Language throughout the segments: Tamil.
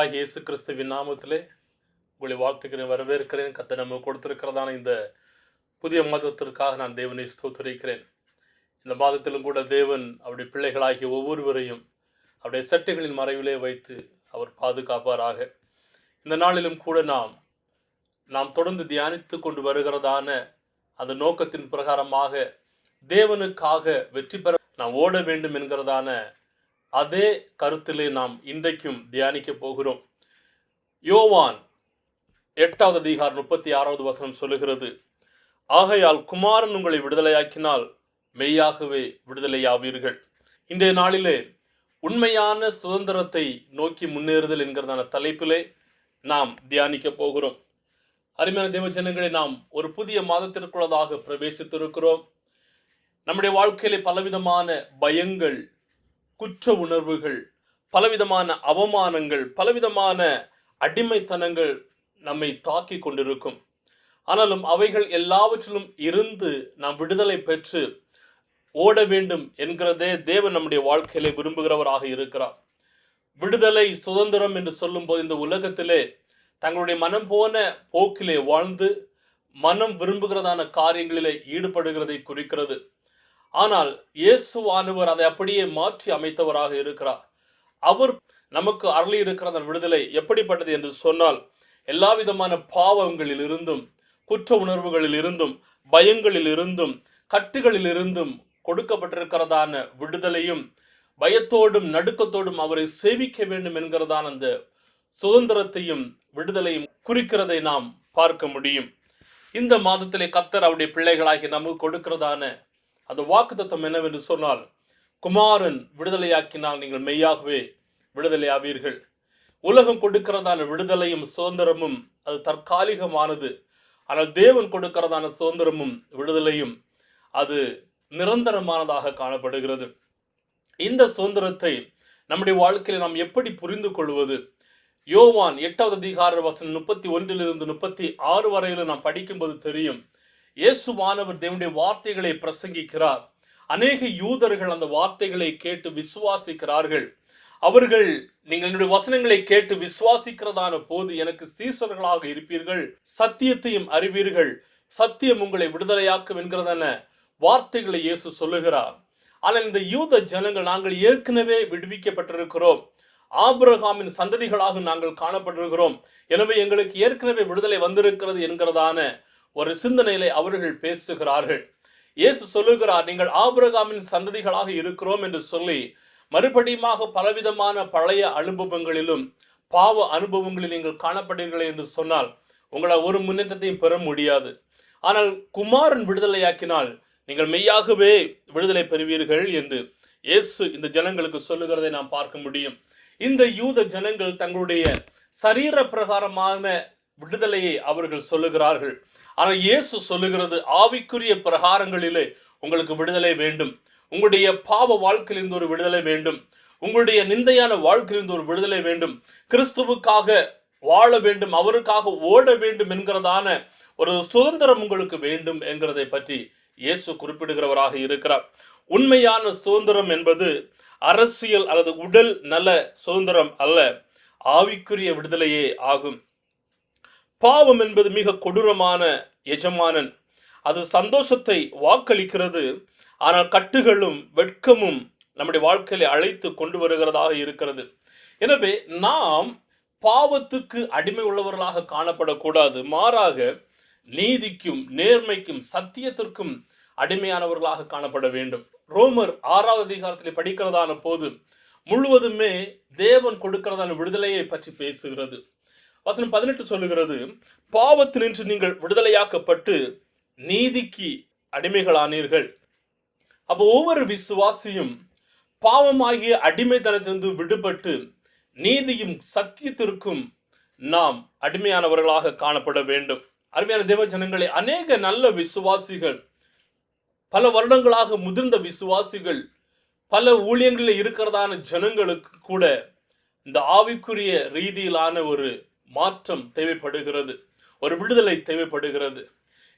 ஆண்டவராகிய இயேசு கிறிஸ்துவின் நாமத்திலே உங்களை வாழ்த்துக்கிறேன் வரவேற்கிறேன். கத்தை நம்ம கொடுத்திருக்கிறதான இந்த புதிய மாதத்திற்காக நான் தேவனை ஸ்தோத்தரிக்கிறேன். இந்த மாதத்திலும் கூட தேவன் அவருடைய பிள்ளைகளாகிய ஒவ்வொருவரையும் அவருடைய சட்டைகளின் மறைவிலே வைத்து அவர் பாதுகாப்பாராக. இந்த நாளிலும் கூட நாம் நாம் தொடர்ந்து தியானித்து கொண்டு வருகிறதான அந்த நோக்கத்தின் பிரகாரமாக தேவனுக்காக வெற்றி பெற நாம் ஓட வேண்டும் என்கிறதான அதே கருத்திலே நாம் இன்றைக்கும் தியானிக்க போகிறோம். யோவான் எட்டாவது அதிகார் முப்பத்தி ஆறாவது வசனம் சொல்லுகிறது ஆகையால் குமாரன் உங்களை விடுதலையாக்கினால் மெய்யாகவே விடுதலையாவீர்கள். இன்றைய நாளிலே உண்மையான சுதந்திரத்தை நோக்கி முன்னேறுதல் என்கிறதான தலைப்பிலே நாம் தியானிக்க போகிறோம். அருமையான தேவ ஜனங்களை நாம் ஒரு புதிய மாதத்திற்குள்ளதாக பிரவேசித்திருக்கிறோம். நம்முடைய வாழ்க்கையிலே பலவிதமான பயங்கள் குற்ற உணர்வுகள் பலவிதமான அவமானங்கள் பலவிதமான அடிமைத்தனங்கள் நம்மை தாக்கி கொண்டிருக்கும். ஆனாலும் அவைகள் எல்லாவற்றிலும் இருந்து நாம் விடுதலை பெற்று ஓட வேண்டும் என்கிறதே தேவன் நம்முடைய வாழ்க்கையிலே விரும்புகிறவராக இருக்கிறார். விடுதலை சுதந்திரம் என்று சொல்லும்போது இந்த உலகத்திலே தங்களுடைய மனம் போன போக்கிலே வாழ்ந்து மனம் விரும்புகிறதான காரியங்களிலே ஈடுபடுகிறதை குறிக்கிறது. ஆனால் இயேசுவானவர் அதை அப்படியே மாற்றி அமைத்தவராக இருக்கிறார். அவர் நமக்கு அருளி இருக்கிற அந்த விடுதலை எப்படிப்பட்டது என்று சொன்னால் எல்லா விதமான பாவங்களில் இருந்தும் குற்ற உணர்வுகளில் இருந்தும் பயங்களில் இருந்தும் கட்டுகளில் இருந்தும் கொடுக்கப்பட்டிருக்கிறதான விடுதலையும் பயத்தோடும் நடுக்கத்தோடும் அவரை சேவிக்க வேண்டும் என்கிறதான அந்த சுதந்திரத்தையும் விடுதலையும் குறிக்கிறதை நாம் பார்க்க முடியும். இந்த மாதத்திலே கத்தர் அவருடைய பிள்ளைகளாகி நமக்கு கொடுக்கிறதான அந்த வாக்குத்தத்தம் என்னவென்று சொன்னால் குமாரன் விடுதலையாக்கினால் நீங்கள் மெய்யாகவே விடுதலையாவீர்கள். உலகம் கொடுக்கிறதான விடுதலையும் சுதந்திரமும் அது தற்காலிகமானது. ஆனால் தேவன் கொடுக்கிறதான சுதந்திரமும் விடுதலையும் அது நிரந்தரமானதாக காணப்படுகிறது. இந்த சுதந்திரத்தை நம்முடைய வாழ்க்கையில் நாம் எப்படி புரிந்து கொள்வது? யோவான் எட்டாவது அதிகார வசனம் முப்பத்தி ஒன்றிலிருந்து முப்பத்தி ஆறு வரையிலும் நாம் படிக்கும்போது தெரியும். இயேசுவானவர் தேவனுடைய வார்த்தைகளை பிரசங்கிக்கிறார். அநேக யூதர்கள் அந்த வார்த்தைகளை கேட்டு விசுவாசிக்கிறார்கள். அவர்கள் நீங்கள் என்னுடைய வசனங்களை கேட்டு விசுவாசிக்கிறதான போது எனக்கு சீசர்களாக இருப்பீர்கள். சத்தியத்தையும் அறிவீர்கள். சத்தியம் உங்களை விடுதலையாக்கும் என்கிறதான வார்த்தைகளை இயேசு சொல்லுகிறார். ஆனால் இந்த யூத ஜனங்கள் நாங்கள் ஏற்கனவே விடுவிக்கப்பட்டிருக்கிறோம். ஆபிரகாமின் சந்ததிகளாக நாங்கள் காணப்பட்டிருக்கிறோம். எனவே எங்களுக்கு ஏற்கனவே விடுதலை வந்திருக்கிறது என்கிறதான ஒரு சிந்தனையிலே அவர்கள் பேசுகிறார்கள். இயேசு சொல்லுகிறார் நீங்கள் ஆபிரகாமின் சந்ததிகளாக இருக்கிறோம் என்று சொல்லி மறுபடியுமாக பலவிதமான பழைய அனுபவங்களிலும் பாவ அனுபவங்களில் நீங்கள் காணப்படுகிறீர்கள் என்று சொன்னால் உங்களால் ஒரு முன்னேற்றத்தையும் பெற முடியாது. ஆனால் குமாரன் விடுதலையாக்கினால் நீங்கள் மெய்யாகவே விடுதலை பெறுவீர்கள் என்று இயேசு இந்த ஜனங்களுக்கு சொல்லுகிறதை நாம் பார்க்க முடியும். இந்த யூத ஜனங்கள் தங்களுடைய சரீர பிரகாரமான விடுதலையை அவர்கள் சொல்லுகிறார்கள். ஆனால் இயேசு சொல்லுகிறது ஆவிக்குரிய பிரகாரங்களிலே உங்களுக்கு விடுதலை வேண்டும். உங்களுடைய பாவ வாழ்க்கையிலிருந்து ஒரு விடுதலை வேண்டும். உங்களுடைய நிந்தையான வாழ்க்கையிலிருந்து ஒரு விடுதலை வேண்டும். கிறிஸ்துவுக்காக வாழ வேண்டும் அவருக்காக ஓட வேண்டும் என்கிறதான ஒரு சுதந்திரம் உங்களுக்கு வேண்டும் என்கிறதை பற்றி இயேசு குறிப்பிடுகிறவராக இருக்கிறார். உண்மையான சுதந்திரம் என்பது அரசியல் அல்லது உடல் நல சுதந்திரம் அல்ல ஆவிக்குரிய விடுதலையே ஆகும். பாவம் என்பது மிக கொடூரமான எஜமானன். அது சந்தோஷத்தை வாக்களிக்கிறது. ஆனால் கட்டுகளும் வெட்கமும் நம்முடைய வாழ்க்கையை அழைத்து கொண்டு வருகிறதாக இருக்கிறது. எனவே நாம் பாவத்துக்கு அடிமை உள்ளவர்களாக காணப்படக்கூடாது. மாறாக நீதிக்கும் நேர்மைக்கும் சத்தியத்திற்கும் அடிமையானவர்களாக காணப்பட வேண்டும். ரோமர் ஆறாவது அதிகாரத்தில் படிக்கிறதான போது முழுவதுமே தேவன் கொடுக்கிறதான விடுதலையை பற்றி பேசுகிறது. வசனம் பதினெட்டு சொல்லுகிறது பாவத்தினின்று நீங்கள் விடுதலையாக்கப்பட்டு நீதிக்கு அடிமைகளானீர்கள். அப்போ ஒவ்வொரு விசுவாசியும் பாவமாகிய அடிமைத்தனத்திலிருந்து விடுபட்டு நீதியும் சத்தியத்திற்கும் நாம் அடிமையானவர்களாக காணப்பட வேண்டும். அருமையான தேவ ஜனங்களே அநேக நல்ல விசுவாசிகள் பல வருடங்களாக முதிர்ந்த விசுவாசிகள் பல ஊழியங்களில் இருக்கிறதான ஜனங்களுக்கு கூட இந்த ஆவிக்குரிய ரீதியிலான ஒரு மாற்றம் தேவைப்படுகிறது. ஒரு விடுதலை தேவைப்படுகிறது.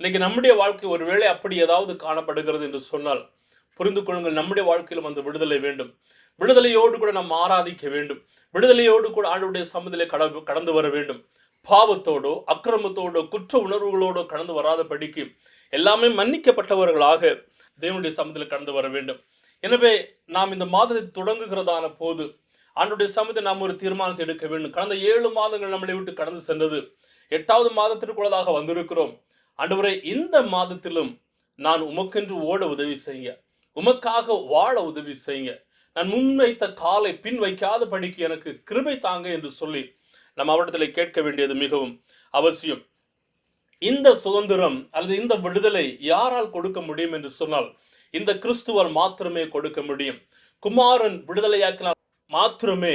இன்னைக்கு நம்முடைய வாழ்க்கை ஒருவேளை அப்படி ஏதாவது காணப்படுகிறது என்று சொன்னால் புரிந்து கொள்ளுங்கள் நம்முடைய வாழ்க்கையிலும் அந்த விடுதலை வேண்டும். விடுதலையோடு கூட நாம் ஆராதிக்க வேண்டும். விடுதலையோடு கூட ஆண்டுடைய சம்மதிலே கட கடந்து வர வேண்டும். பாவத்தோடோ அக்கிரமத்தோடோ குற்ற உணர்வுகளோடோ கடந்து வராத படிக்கு எல்லாமே மன்னிக்கப்பட்டவர்களாக தேவனுடைய சமூகத்தில் கடந்து வர வேண்டும். எனவே நாம் இந்த மாதத்தை தொடங்குகிறதான போது அன்றைய சமயத்தில் நாம் ஒரு தீர்மானத்தை எடுக்க வேண்டும். கடந்த ஏழு மாதங்கள் நம்மளை விட்டு கடந்து சென்றது. எட்டாவது மாதத்திற்குள்ளதாக வந்திருக்கிறோம். அன்றுவரை இந்த மாதத்திலும் நான் உமக்கென்று ஓட உதவி செய்யுங்க. உமக்காக வாழ உதவி செய்யுங்க. நான் முன்வைத்த காலை பின் வைக்காத படிக்கு எனக்கு கிருபை தாங்க என்று சொல்லி நம்ம அவரிடத்தில் கேட்க வேண்டியது மிகவும் அவசியம். இந்த சுதந்திரம் அல்லது இந்த விடுதலை யாரால் கொடுக்க முடியும் என்று சொன்னால் இந்த கிறிஸ்துவால் மாத்திரமே கொடுக்க முடியும். குமாரன் விடுதலையாக்கினால் மாத்திரமே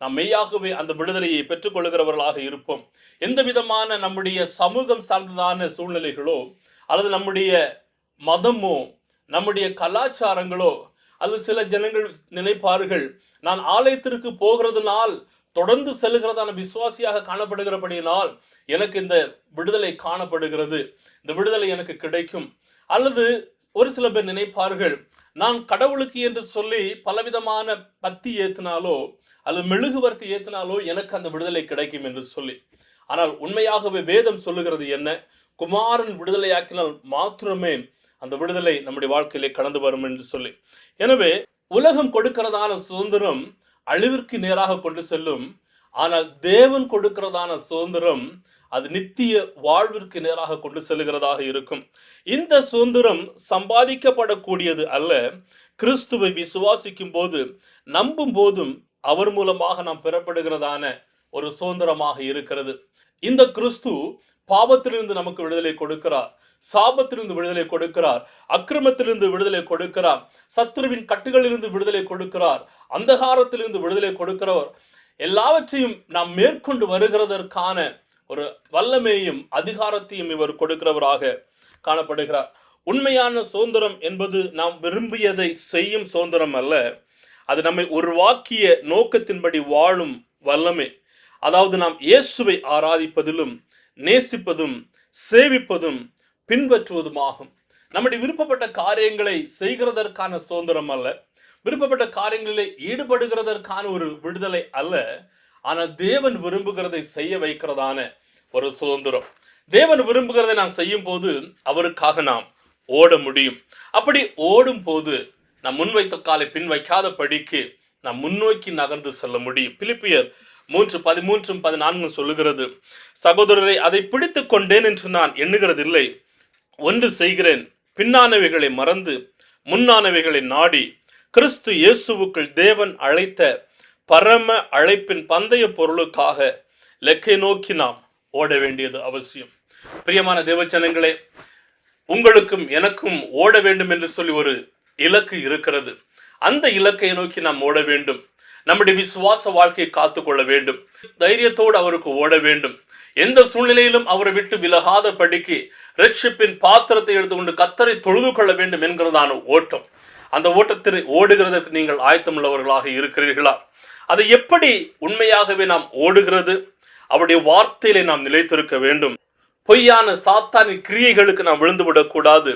நாம் மெய்யாகவே அந்த விடுதலையை பெற்றுக்கொள்கிறவர்களாக இருப்போம். எந்த விதமான நம்முடைய சமூகம் சார்ந்ததான சூழ்நிலைகளோ அல்லது நம்முடைய மதமோ நம்முடைய கலாச்சாரங்களோ அல்லது சில ஜனங்கள் நினைப்பார்கள் நான் ஆலயத்திற்கு போகிறதுனால் தொடர்ந்து செல்கிறதான விசுவாசியாக காணப்படுகிறபடியினால் எனக்கு இந்த விடுதலை காணப்படுகிறது. இந்த விடுதலை எனக்கு கிடைக்கும். அல்லது ஒரு சில பேர் நினைப்பார்கள் நான் கடவுளுக்கு என்று சொல்லி பலவிதமான பத்தி ஏத்தினாலோ அல்லது மெழுகுவர்த்தி ஏத்தினாலோ எனக்கு அந்த விடுதலை கிடைக்கும் என்று சொல்லி. ஆனால் உண்மையாகவே வேதம் சொல்லுகிறது என்ன? குமாரன் விடுதலையாக்கினால் மாத்திரமே அந்த விடுதலை நம்முடைய வாழ்க்கையிலே கடந்து வரும் என்று சொல்லி. எனவே உலகம் கொடுக்கிறதான சுதந்திரம் அழிவிற்கு நேராக கொண்டு செல்லும். ஆனால் தேவன் கொடுக்கிறதான சுதந்திரம் அது நித்திய வாழ்விற்கு நேராக கொண்டு செல்கிறதாக இருக்கும். இந்த சுதந்திரம் சம்பாதிக்கப்படக்கூடியது அல்ல. கிறிஸ்துவை விசுவாசிக்கும் போது நம்பும் போதும் அவர் மூலமாக நாம் பெறப்படுகிறதான ஒரு சுதந்திரமாக இருக்கிறது. இந்த கிறிஸ்து பாவத்திலிருந்து நமக்கு விடுதலை கொடுக்கிறார். சாபத்திலிருந்து விடுதலை கொடுக்கிறார். அக்கிரமத்திலிருந்து விடுதலை கொடுக்கிறார். சத்ருவின் கட்டுகளிலிருந்து விடுதலை கொடுக்கிறார். அந்தகாரத்திலிருந்து விடுதலை கொடுக்கிறவர். எல்லாவற்றையும் நாம் மேற்கொண்டு வருகிறதற்கான ஒரு வல்லமையும் அதிகாரத்தையும் இவர் கொடுக்கிறவராக காணப்படுகிறார். உண்மையான சுதந்திரம் என்பது நாம் விரும்பியதை செய்யும் சுதந்திரம் அல்ல. அது நம்மை உருவாக்கிய நோக்கத்தின்படி வாழும் வல்லமை. அதாவது நாம் இயேசுவை ஆராதிப்பதிலும் நேசிப்பதும் சேவிப்பதும் பின்பற்றுவதுமாகும். நம்முடைய விருப்பப்பட்ட காரியங்களை செய்கிறதற்கான சுதந்திரம் அல்ல. விருப்பப்பட்ட காரியங்களில் ஈடுபடுகிறதற்கான ஒரு விடுதலை அல்ல. ஆனால் தேவன் விரும்புகிறதை செய்ய வைக்கிறதான ஒரு சுதந்திரம். தேவன் விரும்புகிறதை நாம் செய்யும் போது அவருக்காக நாம் ஓட முடியும். அப்படி ஓடும் போது நாம் முன்வைத்த காலை பின் வைக்காத படிக்கு நாம் முன்னோக்கி நகர்ந்து செல்ல முடியும். பிலிப்பியர் மூன்று பதிமூன்றும் பதினான்கும் சொல்லுகிறது சகோதரரை அதை பிடித்து கொண்டேன் என்று நான் எண்ணுகிறதில்லை. ஒன்று செய்கிறேன். பின்னானவைகளை மறந்து முன்னானவைகளை நாடி கிறிஸ்து இயேசுவுக்குள் தேவன் அழைத்த பரம அழைப்பின் பந்தய பொருளுக்காக லெக்கை நோக்கி நாம் ஓட வேண்டியது அவசியம். பிரியமான தேவச்சனங்களே உங்களுக்கும் எனக்கும் ஓட வேண்டும் என்று சொல்லி ஒரு இலக்கு இருக்கிறது. அந்த இலக்கை நோக்கி நாம் ஓட வேண்டும். நம்முடைய விசுவாச வாழ்க்கையை காத்துக்கொள்ள வேண்டும். தைரியத்தோடு அவருக்கு ஓட வேண்டும். எந்த சூழ்நிலையிலும் அவரை விட்டு விலகாத படிக்கு ரட்சிப்பின் பாத்திரத்தை எடுத்துக்கொண்டு கத்தரை தொழுது கொள்ள வேண்டும் என்கிறதான ஓட்டம். அந்த ஓட்டத்தில் ஓடுகிறதற்கு நீங்கள் ஆயத்தமுள்ளவர்களாக இருக்கிறீர்களா? அதை எப்படி உண்மையாகவே நாம் ஓடுகிறது? அவருடைய வார்த்தையிலே நாம் நிலைத்திருக்க வேண்டும். பொய்யான சாத்தானின் கிரியைகளுக்கு நாம் விழுந்துவிடக்கூடாது.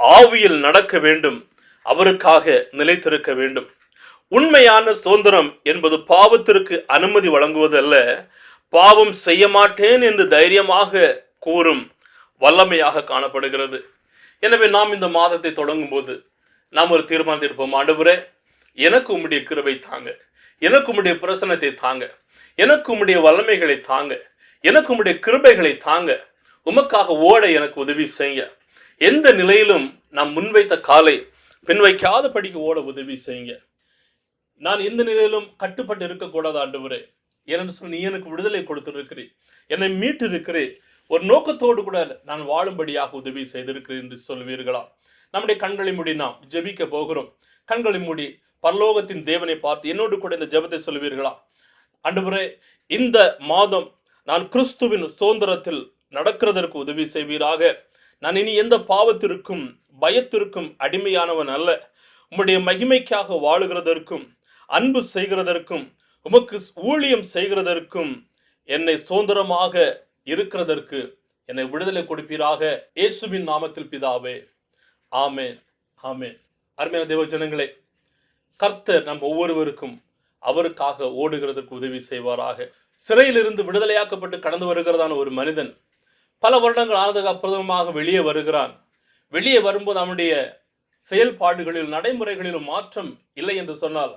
ஆவியில் நடக்க வேண்டும். அவருக்காக நிலைத்திருக்க வேண்டும். உண்மையான சுதந்திரம் என்பது பாவத்திற்கு அனுமதி வழங்குவதல்ல. பாவம் செய்ய மாட்டேன் என்று தைரியமாக கூறும் வல்லமையாக காணப்படுகிறது. எனவே நாம் இந்த மாதத்தை தொடங்கும் போது நாம் ஒரு தீர்மானத்தை எடுப்போம்? ஆண்டவரே எனக்கு உம்முடைய கிருபை தாங்க. எனக்கு உம்முடைய பிரசனத்தை தாங்க. எனக்கு உம்முடைய வல்லமைகளை தாங்க. எனக்கு உம்முடைய கிருபைகளை தாங்க. உமக்காக ஓட எனக்கு உதவி செய்யுங்க. எந்த நிலையிலும் நான் முன்வைத்த காலை பின் வைக்காத ஓட உதவி செய்யுங்க. நான் எந்த நிலையிலும் கட்டுப்பட்டு இருக்கக்கூடாது ஆண்டவரே. ஏனென்று சொல்லி நீ எனக்கு விடுதலை கொடுத்துருக்கிறேன் என்னை மீட்டு இருக்கிறேன் ஒரு நோக்கத்தோடு கூட நான் வாழும்படியாக உதவி செய்திருக்கிறேன் என்று சொல்வீர்களா? நம்முடைய கண்களை மூடி நாம் ஜெபிக்க போகிறோம். கண்களை மூடி பரலோகத்தின் தேவனை பார்த்து என்னோடு கூட இந்த ஜெபத்தை சொல்வீர்களா ஆண்டவரே இந்த மாதம் நான் கிறிஸ்துவின் சுதந்திரத்தில் நடக்கிறதற்கு உதவி செய்வீராக. நான் இனி எந்த பாவத்திற்கும் பயத்திற்கும் அடிமையானவன் அல்ல. உம்முடைய மகிமைக்காக வாழுகிறதற்கும் அன்பு செய்கிறதற்கும் உமக்கு ஊழியம் செய்கிறதற்கும் என்னை சுதந்திரமாக இருக்கிறதற்கு என்னை விடுதலை கொடுப்பீராக. இயேசுவின் நாமத்தில் பிதாவே. ஆமேன். ஆமேன். அருமையான தேவ ஜனங்களே கர்த்தர் நம் ஒவ்வொருவருக்கும் அவருக்காக ஓடுகிறதற்கு உதவி செய்வாராக. சிறையிலிருந்து விடுதலையாக்கப்பட்டு கடந்து வருகிறதான ஒரு மனிதன் பல வருடங்கள் ஆனதுக்கு அப்புறமாக வெளியே வருகிறான். வெளியே வரும்போது அவனுடைய செயல்பாடுகளில் நடைமுறைகளிலும் மாற்றம் இல்லை என்று சொன்னால்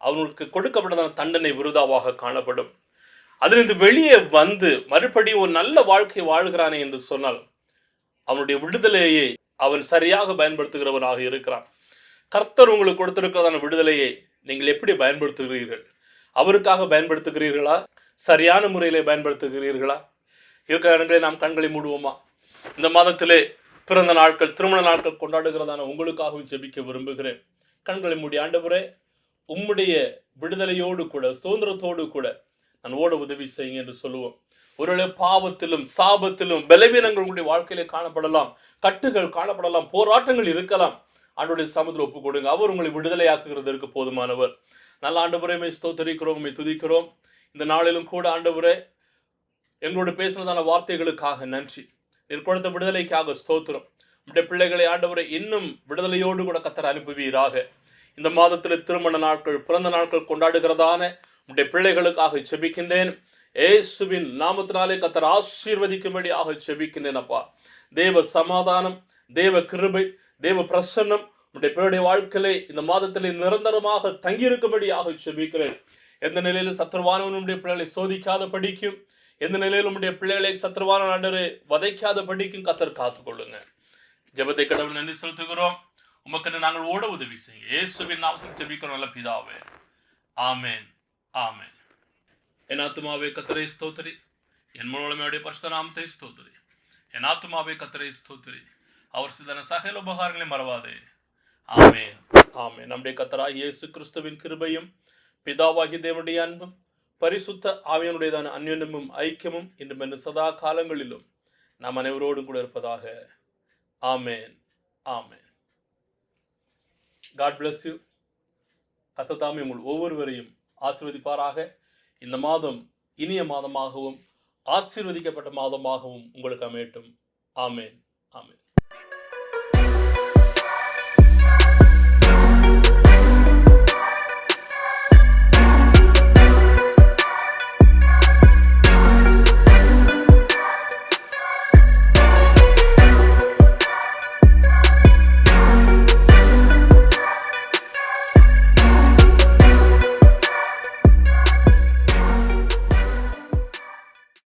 அவனுக்கு கொடுக்கப்பட்டதான தண்டனை விருதாவாக காணப்படும். அதிலிருந்து வெளியே வந்து மறுபடியும் ஒரு நல்ல வாழ்க்கை வாழ்கிறானே என்று சொன்னால் அவனுடைய விடுதலையை அவன் சரியாக பயன்படுத்துகிறவனாக இருக்கிறான். கர்த்தர் உங்களுக்கு கொடுத்திருக்கிறதான விடுதலையை நீங்கள் எப்படி பயன்படுத்துகிறீர்கள்? அவருக்காக பயன்படுத்துகிறீர்களா? சரியான முறையிலே பயன்படுத்துகிறீர்களா? இருக்கிற இடங்களை நாம் கண்களை மூடுவோமா? இந்த மாதத்திலே பிறந்த நாட்கள் திருமண நாட்கள் கொண்டாடுகிறதான உங்களுக்காகவும் ஜெபிக்க விரும்புகிறேன். கண்களை மூடி ஆண்டவரே உம்முடைய விடுதலையோடு கூட சுதந்திரத்தோடு கூட நான் ஓட உதவி செய்யுங்க என்று சொல்லுவோம். ஒருவேளை பாவத்திலும் சாபத்திலும் பலவீனங்கள் உங்களுடைய வாழ்க்கையிலே காணப்படலாம் கட்டுகள் காணப்படலாம் போராட்டங்கள் இருக்கலாம். ஆண்டுடைய சமத்தில் ஒப்பு கொடுங்க அவர் உங்களை விடுதலையாக்குகிறதற்கு போதுமானவர். நல்ல ஆண்டவரையுமே ஸ்தோத்தரிக்கிறோம் உண்மை துதிக்கிறோம். இந்த நாளிலும் கூட ஆண்டவரே எங்களோடு பேசினதான வார்த்தைகளுக்காக நன்றி. நீர் கொடுத்த விடுதலைக்காக ஸ்தோத்திரம். உடைய பிள்ளைகளை ஆண்டவரை இன்னும் விடுதலையோடு கூட கத்தர் அனுப்புவீராக. இந்த மாதத்தில் திருமண நாட்கள் பிறந்த நாட்கள் கொண்டாடுகிறதான உடைய பிள்ளைகளுக்காக செபிக்கின்றேன் ஏசுவின் நாமத்தினாலே கத்தர் ஆசீர்வதிக்கும்படியாக செபிக்கின்றேன் அப்பா. தேவ சமாதானம் தேவ கிருபை தேவ பிரசன்னம் உடைய பேருடைய வாழ்க்கையிலே இந்த மாதத்திலே நிரந்தரமாக தங்கியிருக்கும்படியாக செபிக்கிறேன் எந்த நிலையிலும் சத்ருவானவன் உடைய பிள்ளைகளை சோதிக்காத படிக்கும் எந்த நிலையிலும் உடைய பிள்ளைகளை சத்ருவான ஆண்டவரை வதைக்காத படிக்கும் கத்தர் காத்துக்கொள்ளுங்க ஜெபத்தை கடவுள் நன்றி செலுத்துகிறோம். உமக்கு நாங்கள் ஓட உதவி செய்யுங்க. இயேசுவின் நாமத்தில் ஜெபிக்கிறோம் நல்ல பிதாவே. ஆமேன். ஆமேன். என் ஆத்துமாவே கத்தரை ஸ்தோத்திரி. என் மூலமையுடைய பரிசுத்த நாமத்தை ஸ்தோத்திரி. என் ஆத்துமாவே கத்தரை ஸ்தோத்திரி. அவர் சிதன சகல உபகாரங்களை மறவாதே. ஆமே ஆமே நம்முடைய கத்தரா இயேசு கிறிஸ்துவின் கிருபையும் பிதாவாகி தேவனுடைய அன்பும் பரிசுத்த ஆவியனுடையதான அந்யோன்யமும் ஐக்கியமும் இன்று மென்று சதா காலங்களிலும் நாம் அனைவரோடும் கூட இருப்பதாக. Amen. Amen. God bless you கத்ததாமே உங்கள் ஒவ்வொருவரையும் ஆசிர்வதிப்பாராக. இந்த மாதம் இனிய மாதமாகவும் ஆசீர்வதிக்கப்பட்ட மாதமாகவும் உங்களுக்கு அமையட்டும். ஆமேன். ஆமேன்.